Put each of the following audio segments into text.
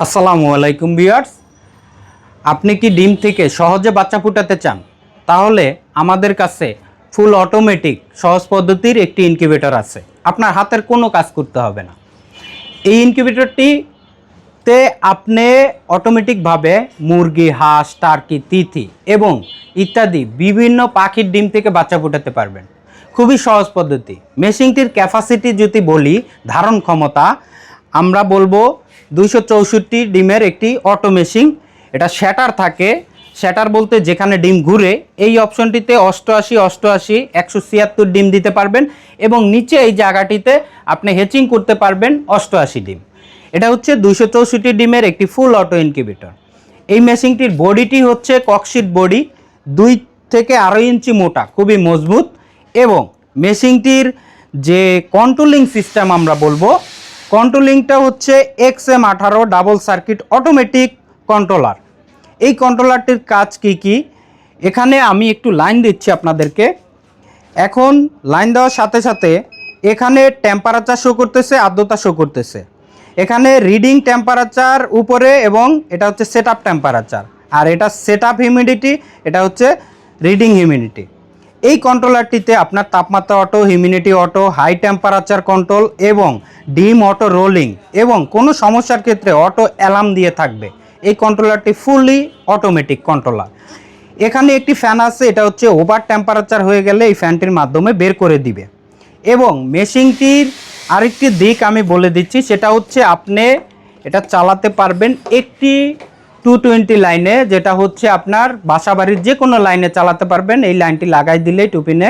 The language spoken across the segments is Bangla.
আসসালামু আলাইকুম বিয়ার্স আপনি কি ডিম থেকে সহজে বাচ্চা ফুটাতে চান? তাহলে আমাদের কাছে ফুল অটোমেটিক সহজ পদ্ধতির একটি ইনকিউবেটর আছে। আপনার হাতের কোনো কাজ করতে হবে না। এই ইনকিউবেটরটিতে আপনি অটোমেটিকভাবে মুরগি, হাঁস, টার্কি, তিথি এবং ইত্যাদি বিভিন্ন পাখির ডিম থেকে বাচ্চা ফুটাতে পারবেন। খুবই সহজ পদ্ধতি। মেশিনটির ক্যাপাসিটি যদি বলি, ধারণ ক্ষমতা, আমরা বলব দুইশো চৌষট্টি ডিমের একটি অটো মেশিন। এটা শ্যাটার থাকে। শ্যাটার বলতে যেখানে ডিম ঘুরে, এই অপশনটিতে অষ্টআশি অষ্টআশি, একশো ছিয়াত্তর ডিম দিতে পারবেন এবং নিচে এই জায়গাটিতে আপনি হেচিং করতে পারবেন অষ্টআশি ডিম। এটা হচ্ছে দুইশো চৌষট্টি ডিমের একটি ফুল অটো ইনকিউবেটর এই মেশিনটির বডিটি হচ্ছে ককশিট বডি, দুই থেকে আড়াই ইঞ্চি মোটা, খুবই মজবুত এবং মেশিনটির যে কন্ট্রোলিং সিস্টেম আমরা বলব কন্ট্রোলিংটা হচ্ছে এক্স এম আঠারো ডাবল সার্কিট অটোমেটিক কন্ট্রোলার এই কন্ট্রোলারটির কাজ কি কি? এখানে আমি একটু লাইন দিচ্ছি আপনাদেরকে। এখন লাইন দেওয়ার সাথে সাথে এখানে টেম্পারেচার শো করতেছে, আর্দ্রতা শো করতেছে। এখানে রিডিং টেম্পারেচার উপরে এবং এটা হচ্ছে সেট আপ টেম্পারেচার আর এটা সেট আপ হিউমিডিটি এটা হচ্ছে রিডিং হিউমিডিটি এই কন্ট্রোলারটিতে আপনার তাপমাত্রা auto humidity auto high temperature control এবং ডিম অটো রোলিং এবং কোনো সমস্যার ক্ষেত্রে অটো অ্যালার্ম দিয়ে থাকবে। এই কন্ট্রোলারটি ফুললি অটোমেটিক কন্ট্রোলার এখানে একটি ফ্যান আছে, এটা হচ্ছে ওভার টেম্পারেচার হয়ে গেলে এই ফ্যানটির মাধ্যমে বের করে দিবে। এবং মেশিনটির আরেকটি দিক আমি বলে দিচ্ছি, সেটা হচ্ছে আপনি এটা চালাতে পারবেন একটি টু টোয়েন্টি লাইনে যেটা হচ্ছে আপনার বাসাবাড়ির যে কোনো লাইনে চালাতে পারবেন, এই লাইনটি লাগাই দিলেই টুপিনে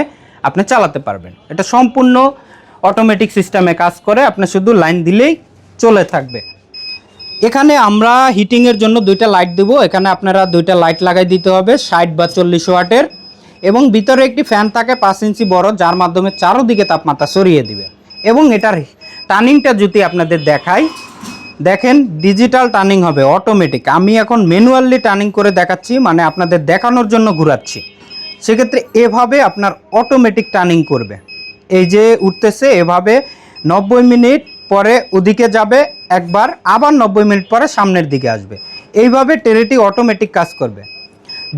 আপনি চালাতে পারবেন। এটা সম্পূর্ণ অটোমেটিক সিস্টেমে কাজ করে, আপনি শুধু লাইন দিলেই চলে থাকবে। এখানে আমরা হিটিংয়ের জন্য দুইটা লাইট দেব, এখানে আপনারা দুইটা লাইট লাগাই দিতে হবে, ষাট বা চল্লিশ ওয়াটের, এবং ভিতরে একটি ফ্যান থাকে পাঁচ ইঞ্চি বড়, যার মাধ্যমে চারোদিকে তাপমাত্রা সরিয়ে দিবে। এবং এটার টার্নিংটা যদি আপনাদের দেখাই দেখেন ডিজিটাল টার্নিং হবে অটোমেটিক আমি এখন ম্যানুয়ালি টার্নিং করে দেখাচ্ছি মানে আপনাদের দেখানোর জন্য ঘুরাচ্ছি। সেক্ষেত্রে এভাবে আপনার অটোমেটিক টার্নিং করবে। এই যে উঠতেছে, এভাবে নব্বই মিনিট পরে ওদিকে যাবে, একবার আবার নব্বই মিনিট পরে সামনের দিকে আসবে। এইভাবে টেরেটি অটোমেটিক কাজ করবে।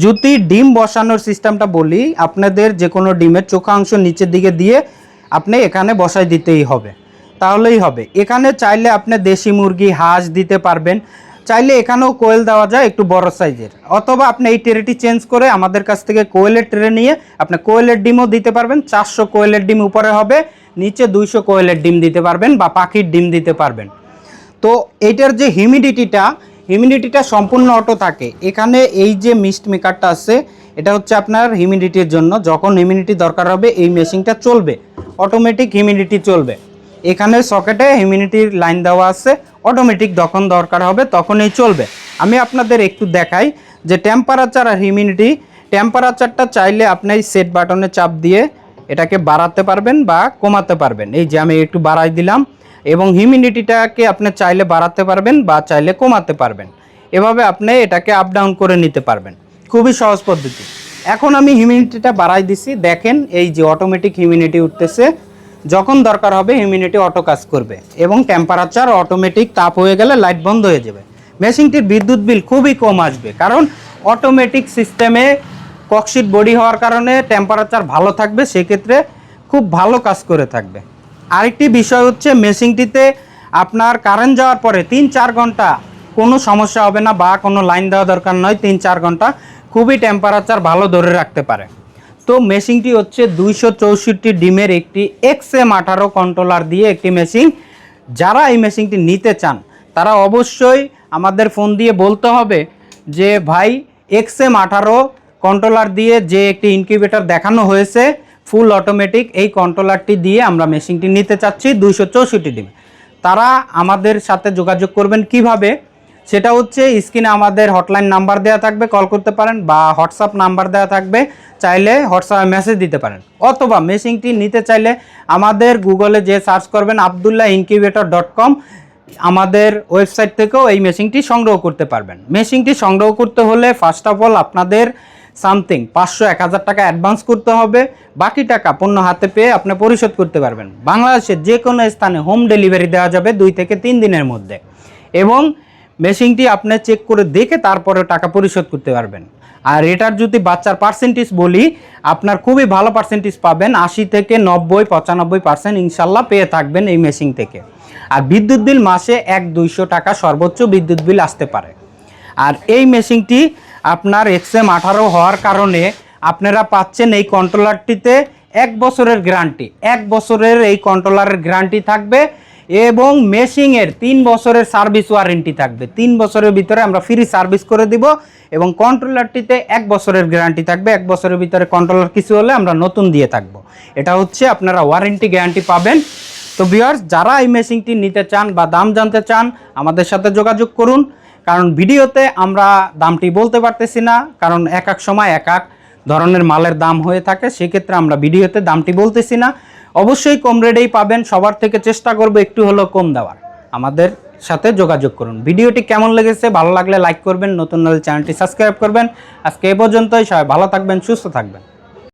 যদি ডিম বসানোর সিস্টেমটা বলি, আপনাদের যে কোনো ডিমের চোখাংশ নিচের দিকে দিয়ে আপনি এখানে বসাই দিতেই হবে। তাহলেই হবে। এখানে চাইলে আপনি দেশি মুরগি, হাঁস দিতে পারবেন। চাইলে এখানেও কোয়েল দেওয়া যায় একটু বড় সাইজের। অথবা আপনি এই ট্রেটি চেঞ্জ করে আমাদের কাছ থেকে কোয়েলের ট্রে নিয়ে আপনি কোয়েলের ডিমও দিতে পারবেন। চারশো কোয়েলের ডিম উপরে হবে, নিচে দুইশো কোয়েলের ডিম দিতে পারবেন বা পাখির ডিম দিতে পারবেন। তো এইটার যে হিউমিডিটিটা হিউমিডিটিটা সম্পূর্ণ অটো থাকে। এখানে এই যে মিস্ট মেকারটা আছে, এটা হচ্ছে আপনার হিউমিডিটির জন্য। যখন হিউমিডিটি দরকার হবে, এই মেশিনটা চলবে। অটোমেটিক হিউমিডিটি চলবে। এখানে সকেটে হিউমিডিটির লাইন দেওয়া আছে অটোমেটিক যখন দরকার হবে তখনই চলবে। আমি আপনাদের একটু দেখাই যে টেম্পারেচার আর হিউমিডিটি টেম্পারেচারটা চাইলে আপনি সেট বাটনে চাপ দিয়ে এটাকে বাড়াতে পারবেন বা কমাতে পারবেন। এই যে আমি একটু বাড়াই দিলাম, এবং হিউমিডিটিটাকে আপনি চাইলে বাড়াতে পারবেন বা চাইলে কমাতে পারবেন। এভাবে আপনি এটাকে আপ ডাউন করে নিতে পারবেন। খুবই সহজ পদ্ধতি। এখন আমি হিউমিডিটিটা বাড়াই দিছি। দেখেন এই যে অটোমেটিক হিউমিডিটি উঠতেছে। যখন দরকার হবে হিউমিডিটি অটো কাজ করবে এবং টেম্পারেচার অটোমেটিক তাপ হয়ে গেলে লাইট বন্ধ হয়ে যাবে। মেশিনটির বিদ্যুৎ বিল খুবই কম আসবে কারণ অটোমেটিক সিস্টেমে ককশিট বডি হওয়ার কারণে টেম্পারেচার ভালো থাকবে, সেক্ষেত্রে খুব ভালো কাজ করে থাকবে। আরেকটি বিষয় হচ্ছে মেশিনটিতে আপনার কারেন্ট যাওয়ার পরে তিন চার ঘণ্টা কোনো সমস্যা হবে না বা কোনো লাইন দেওয়া দরকার নয়, তিন চার ঘণ্টা খুবই টেম্পারেচার ভালো ধরে রাখতে পারে। তো মেশিনটি হচ্ছে দুইশো চৌষট্টি ডিমের একটি এক্স এম আঠারো কন্ট্রোলার দিয়ে একটি মেশিন। যারা এই মেশিনটি নিতে চান, তারা অবশ্যই আমাদের ফোন দিয়ে বলতে হবে যে, ভাই, এক্স এম আঠারো কন্ট্রোলার দিয়ে যে একটি ইনকিউবেটর দেখানো হয়েছে ফুল অটোমেটিক এই কন্ট্রোলারটি দিয়ে আমরা মেশিনটি নিতে চাচ্ছি দুইশো চৌষট্টি ডিম। তারা আমাদের সাথে যোগাযোগ করবেন কীভাবে? সেটা হচ্ছে স্ক্রিনে আমাদের হটলাইন নাম্বার দেওয়া থাকবে কল করতে পারেন বা হোয়াটসঅ্যাপ নাম্বার দেওয়া থাকবে, চাইলে হোয়াটসঅ্যাপে মেসেজ দিতে পারেন। অথবা মেশিনটি নিতে চাইলে আমাদের গুগলে যে সার্চ করবেন, আবদুল্লাহ ইনকিউবেটর ডট কম আমাদের ওয়েবসাইট থেকেও এই মেশিনটি সংগ্রহ করতে পারবেন। মেশিনটি সংগ্রহ করতে হলে ফার্স্ট অফ অল আপনাদের সামথিং পাঁচশো, এক হাজার টাকা অ্যাডভান্স করতে হবে, বাকি টাকা পণ্য হাতে পেয়ে আপনি পরিশোধ করতে পারবেন। বাংলাদেশের যে কোনো স্থানে হোম ডেলিভারি দেওয়া যাবে দুই থেকে তিন দিনের মধ্যে। এবং মেশিনটি আপনি চেক করে দেখে তারপরে টাকা পরিশোধ করতে পারবেন। আর এটার যদি বাচ্চার পার্সেন্টেজ বলি, আপনার খুবই ভালো পার্সেন্টেজ পাবেন, আশি থেকে নব্বই, পঁচানব্বই পার্সেন্ট ইনশাল্লাহ পেয়ে থাকবেন এই মেশিন থেকে। আর বিদ্যুৎ বিল মাসে এক, দুইশো টাকা সর্বোচ্চ বিদ্যুৎ বিল আসতে পারে। আর এই মেশিনটি আপনার এক্সএম আঠারো হওয়ার কারণে আপনারা পাচ্ছেন এই কন্ট্রোলারটিতে এক বছরের গ্যারান্টি এক বছরের এই কন্ট্রোলারের গ্যারান্টি থাকবে। এবং মেশিংয়ের তিন বছরের সার্ভিস ওয়ারেন্টি থাকবে। তিন বছরের ভিতরে আমরা ফ্রি সার্ভিস করে দিব এবং কন্ট্রোলারটিতে এক বছরের গ্যারান্টি থাকবে। এক বছরের ভিতরে কন্ট্রোলার কিছু হলে আমরা নতুন দিয়ে থাকব। এটা হচ্ছে আপনারা ওয়ারেন্টি গ্যারান্টি পাবেন। তো ভিউয়ার্স যারা এই মেশিনটি নিতে চান বা দাম জানতে চান, আমাদের সাথে যোগাযোগ করুন। কারণ ভিডিওতে আমরা দামটি বলতে পারতেছি না, কারণ এক এক সময় এক এক ধরনের মালের দাম হয়ে থাকে। সেক্ষেত্রে আমরা ভিডিওতে দামটি বলতেছি না। অবশ্যই কম রেটেই পাবেন, সবার থেকে চেষ্টা করব একটু হলেও কম দেওয়ার। আমাদের সাথে যোগাযোগ করুন। ভিডিওটি কেমন লেগেছে, ভালো লাগলে লাইক করবেন, নতুন হলে চ্যানেলটি সাবস্ক্রাইব করবেন। আজকে এ পর্যন্তই, সবাই ভালো থাকবেন, সুস্থ থাকবেন।